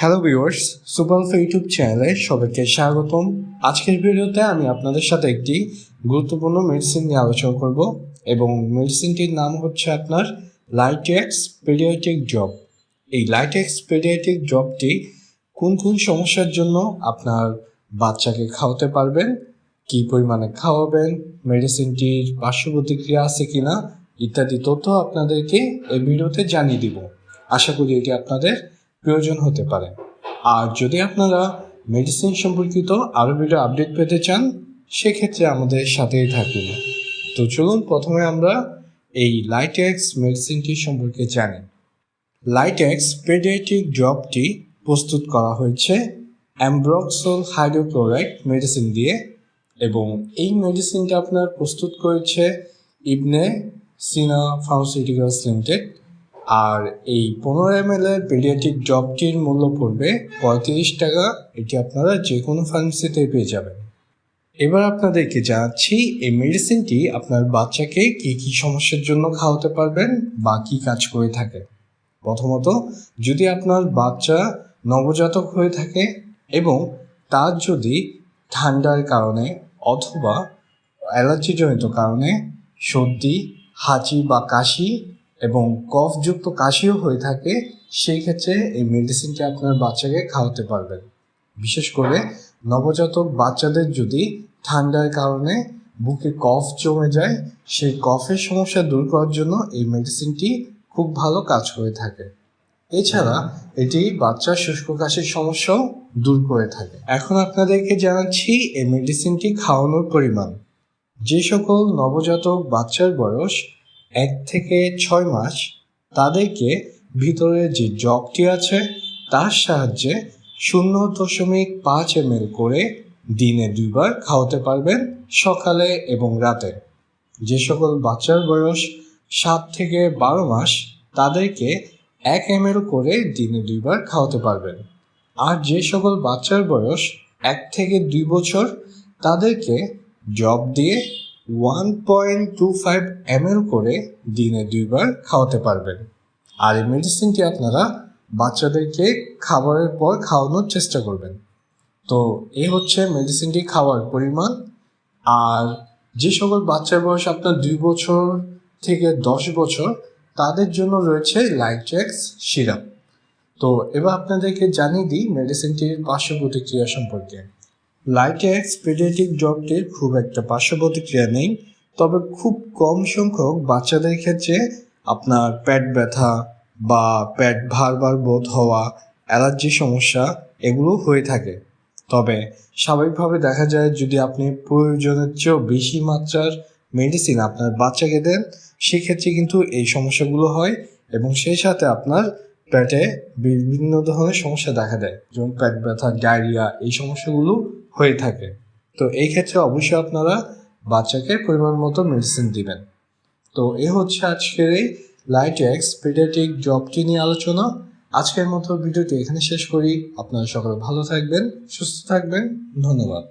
Hello viewers সুপারফা YouTube চ্যানেলে সবাইকে স্বাগতম। আজকের ভিডিওতে আমি আপনাদের সাথে একটি গুরুত্বপূর্ণ মেডিসিন নিয়ে আলোচনা করব এবং মেডিসিনটির নাম হচ্ছে আপনার লাইটেক্স পেডিয়াট্রিক জব এই লাইটেক্স পেডিয়াট্রিক জবটি কোন কোন সমস্যার জন্য আপনার বাচ্চাকে খাওয়াতে পারবেন, কী পরিমাণে খাওয়াবেন মেডিসিনটির পার্শ্ব প্রতিক্রিয়া আছে কি না ইত্যাদি তথ্য আপনাদেরকে এই ভিডিওতে জানিয়ে দিব। আশা করি এটি আপনাদের প্রয়োজন হতে পারে। আর যদি আপনারা মেডিসিন সম্পর্কিত আরও ভিডিও আপডেট পেতে চান, সেক্ষেত্রে আমাদের সাথেই থাকুন। তো চলুন প্রথমে আমরা এই লাইটেক্স মেডিসিনটি সম্পর্কে জানি। লাইটেক্স পেডিয়াট্রিক ড্রপটি প্রস্তুত করা হয়েছে অ্যাম্ব্রক্সল হাইড্রোক্লোরাইড মেডিসিন দিয়ে এবং এই মেডিসিনটা আপনার প্রস্তুত করেছে ইবনে সিনা ফার্মাসিউটিক্যালস লিমিটেড আর এই পনেরো এম এল এর পেডিয়াট্রিক ড্রপটির মূল্য পড়বে পঁয়ত্রিশ টাকা। এটি আপনারা যে কোনো ফার্মেসিতে পেয়ে যাবেন। এবার আপনাদেরকে জানাচ্ছি, এই মেডিসিনটি আপনার বাচ্চাকে কী কী সমস্যার জন্য খাওয়াতে পারবেন বা কী কাজ করে থাকে প্রথমত, যদি আপনার বাচ্চা নবজাতক হয়ে থাকে এবং তার যদি ঠান্ডার কারণে অথবা অ্যালার্জিজনিত কারণে সর্দি, হাঁচি বা কাশি এবং কফযুক্ত কাশিও হয়ে থাকে, সেই ক্ষেত্রে এই মেডিসিনটি আপনার বাচ্চাকে খাওয়াতে পারবেন। বিশেষ করে নবজাতক বাচ্চাদের যদি ঠান্ডার কারণে বুকে কফ জমে যায়, সেই কফের সমস্যা দূর করার জন্য এই মেডিসিনটি খুব ভালো কাজ করে থাকে। এছাড়া এটি বাচ্চার শুষ্ক কাশির সমস্যাও দূর করে থাকে। এখন আপনাদেরকে জানাচ্ছি এই মেডিসিনটি খাওয়ানোর পরিমাণ। যে সকল নবজাতক বাচ্চার বয়স এক থেকে ছয় মাস তাদেরকে ভিতরে যে জগটি আছে, তার সাহায্যে শূন্য দশমিক পাঁচ এম করে দিনে দুইবার খাওয়াতে পারবেন সকালে এবং রাতে। যে সকল বাচ্চার বয়স সাত থেকে বারো মাস, তাদেরকে এক এম করে দিনে দুইবার খাওয়াতে পারবেন। আর যে সকল বাচ্চার বয়স এক থেকে দুই বছর, তাদেরকে জব দিয়ে one point two five M করে দিনে দুইবার খাওয়াতে পারবেন। আর এই মেডিসিনটি আপনারা বাচ্চাদেরকে খাবারের পর খাওয়ানোর চেষ্টা করবেন। তো এই হচ্ছে মেডিসিনটি খাওয়ার পরিমাণ। আর যে সকল বাচ্চার বয়স আপনার দুই বছর থেকে দশ বছর, তাদের জন্য রয়েছে লাইটেক্স সিরাপ তো এবার আপনাদেরকে জানিয়ে দিই মেডিসিনটির পার্শ্ব প্রতিক্রিয়া সম্পর্কে। লাইটেক্স পেডিয়াট্রিক ড্রপটির খুব একটা পার্শ্ব প্রতিক্রিয়া নেই, তবে খুব কম সংখ্যক বাচ্চাদের ক্ষেত্রে আপনার পেট ব্যথা বা পেট ভারবার বোধ হওয়া, অ্যালার্জি সমস্যা এগুলো হয়ে থাকে। তবে স্বাভাবিকভাবে দেখা যায় যদি আপনি প্রয়োজনের চেয়েও বেশি মাত্রার মেডিসিন আপনার বাচ্চাকে দেন, সেক্ষেত্রে কিন্তু এই সমস্যাগুলো হয় এবং সেই সাথে আপনার পেটে বিভিন্ন ধরনের সমস্যা দেখা দেয়। যেমন পেট ব্যথা, ডায়রিয়া এই সমস্যাগুলো হয়ে থাকে। তো এই ক্ষেত্রে অবশ্যই আপনারা বাচ্চাকে পরিমাণ মতো মেডিসিন দিবেন। তো এ হচ্ছে আজকের এই লাইট এক্স পেডিয়াট্রিক জবটি নিয়ে আলোচনা। আজকের মতো ভিডিওটি এখানে শেষ করি। আপনারা সকলে ভালো থাকবেন, সুস্থ থাকবেন। ধন্যবাদ।